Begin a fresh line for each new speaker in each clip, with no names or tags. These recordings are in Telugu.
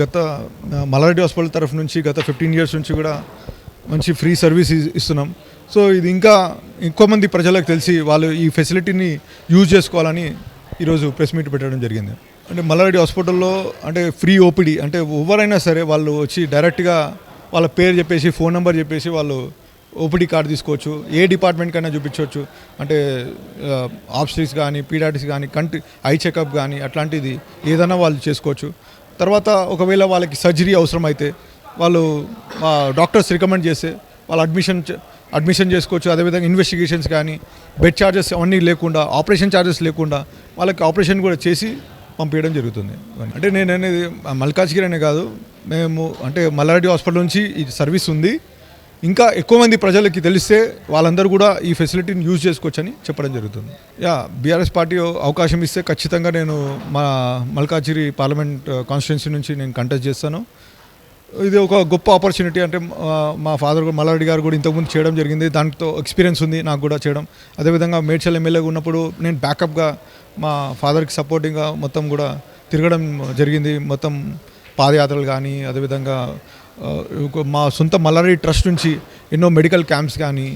గత మలారెడ్డి హాస్పిటల్ తరఫు నుంచి గత ఫిఫ్టీన్ ఇయర్స్ నుంచి కూడా మంచి ఫ్రీ సర్వీస్ ఇస్తున్నాం. సో ఇది ఇంకా ఎక్కువ మంది ప్రజలకు తెలిసి వాళ్ళు ఈ ఫెసిలిటీని యూజ్ చేసుకోవాలని ఈరోజు ప్రెస్ మీట్ పెట్టడం జరిగింది. అంటే మల్లారెడ్డి హాస్పిటల్లో అంటే ఫ్రీ ఓపీడీ అంటే ఎవరైనా సరే వాళ్ళు వచ్చి డైరెక్ట్గా వాళ్ళ పేరు చెప్పేసి ఫోన్ నెంబర్ చెప్పేసి వాళ్ళు ఓపీడీ కార్డు తీసుకోవచ్చు ఏ డిపార్ట్మెంట్ కైనా చూపించవచ్చు. అంటే ఆప్స్ట్రిక్స్ కానీ పీడాటిస్ కానీ కంటి ఐ చెకప్ కానీ అట్లాంటిది ఏదైనా వాళ్ళు చేసుకోవచ్చు. తర్వాత ఒకవేళ వాళ్ళకి సర్జరీ అవసరమైతే వాళ్ళు మా డాక్టర్స్ రికమెండ్ చేస్తే వాళ్ళు అడ్మిషన్ చే- అడ్మిషన్ చేసుకోవచ్చు. అదేవిధంగా ఇన్వెస్టిగేషన్స్ కానీ బెడ్ ఛార్జెస్ అవన్నీ లేకుండా ఆపరేషన్ ఛార్జెస్ లేకుండా వాళ్ళకి ఆపరేషన్ కూడా చేసి పంపించడం జరుగుతుంది. అంటే నేను అనేది మల్కాజ్గిరి అనే కాదు మేము అంటే మల్లారెడ్డి హాస్పిటల్ నుంచి ఈ సర్వీస్ ఉంది. ఇంకా ఎక్కువ మంది ప్రజలకి తెలిస్తే వాళ్ళందరూ కూడా ఈ ఫెసిలిటీని యూజ్ చేసుకోవచ్చని చెప్పడం జరుగుతుంది. యా బీఆర్ఎస్ పార్టీ అవకాశం ఇస్తే ఖచ్చితంగా నేను మా మల్కాజిరి పార్లమెంట్ కాన్స్టిట్యున్సీ uh, నుంచి నేను కంటెస్ట్ చేస్తాను. ఇది ఒక గొప్ప ఆపర్చునిటీ అంటే మా ఫాదర్ కూడా మల్లారెడ్డి గారు కూడా ఇంతకుముందు చేయడం జరిగింది. దాంతో ఎక్స్పీరియన్స్ ఉంది నాకు కూడా చేయడం. అదేవిధంగా మేడ్చల్ ఎమ్మెల్యేగా ఉన్నప్పుడు నేను బ్యాకప్గా మా ఫాదర్కి సపోర్టింగ్గా మొత్తం కూడా తిరగడం జరిగింది. మొత్తం పాదయాత్రలు కానీ అదేవిధంగా మా సొంత మల్లారెడ్డి ట్రస్ట్ నుంచి ఎన్నో మెడికల్ క్యాంప్స్ కానీ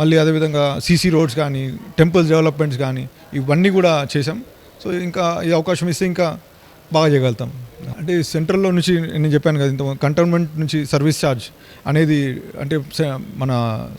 మళ్ళీ అదేవిధంగా సీసీ రోడ్స్ కానీ టెంపుల్స్ డెవలప్మెంట్స్ కానీ ఇవన్నీ కూడా చేసాం సో ఇంకా ఈ అవకాశం ఇస్తే ఇంకా బాగా చేయగలుగుతాం. అంటే సెంట్రల్లో నుంచి నేను చెప్పాను కదా ఇంత కంటోన్మెంట్ నుంచి సర్వీస్ ఛార్జ్ అనేది అంటే మన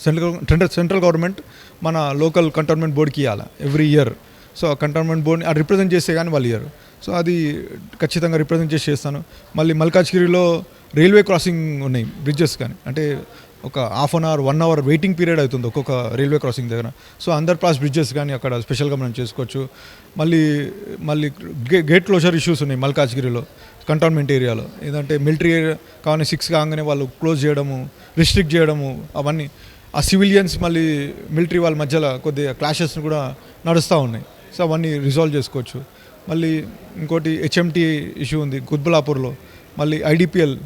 సెంట్రల్ సెంట్రల్ గవర్నమెంట్ మన లోకల్ కంటోన్మెంట్ బోర్డుకి ఇవ్వాలి ఎవ్రీ ఇయర్. సో ఆ కంటోన్మెంట్ బోర్డ్ని అది రిప్రజెంట్ చేస్తే కానీ వాళ్ళు ఇయర్ సో అది ఖచ్చితంగా రిప్రజెంట్ చేసి చేస్తాను. మళ్ళీ మల్కాజ్గిరిలో రైల్వే క్రాసింగ్ ఉన్నాయి బ్రిడ్జెస్ కానీ. అంటే ఒక half an hour one hour waiting period అవుతుంది ఒక్కొక్క రైల్వే క్రాసింగ్ దగ్గర. సో అండర్ పాస్ బ్రిడ్జెస్ కానీ అక్కడ స్పెషల్గా మనం చేసుకోవచ్చు. మళ్ళీ మళ్ళీ గే- గేట్ క్లోజర్ ఇష్యూస్ ఉన్నాయి మల్కాజ్గిరిలో కంటోన్మెంట్ ఏరియాలో ఏదంటే మిలిటరీ కానీ సిక్స్ కాగానే వాళ్ళు క్లోజ్ చేయడము రిస్ట్రిక్ట్ చేయడము అవన్నీ. ఆ సివిలియన్స్ మళ్ళీ మిలిటరీ వాళ్ళ మధ్యలో కొద్దిగా క్లాషెస్ కూడా నడుస్తూ ఉన్నాయి. సో అవన్నీ రిజాల్వ్ చేసుకోవచ్చు. మళ్ళీ ఇంకోటి హెచ్ఎంటీ ఇష్యూ ఉంది గుద్బలాపూర్లో మళ్ళీ ఐడిపిఎల్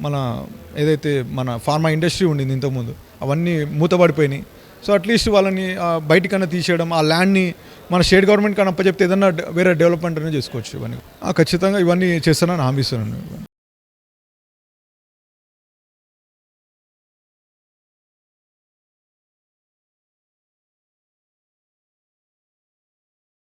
మన ఏదైతే మన ఫార్మా ఇండస్ట్రీ ఉండింది ఇంతకుముందు అవన్నీ మూతపడిపోయినాయి. సో అట్లీస్ట్ వాళ్ళని బయటికన్నా తీసేయడం ఆ ల్యాండ్ని మన స్టేట్ గవర్నమెంట్ కన్నా చెప్తే ఏదన్నా వేరే డెవలప్మెంట్ అనేది చేసుకోవచ్చు ఇవన్నీ. ఖచ్చితంగా ఇవన్నీ చేస్తానని హామీ ఇస్తున్నాను.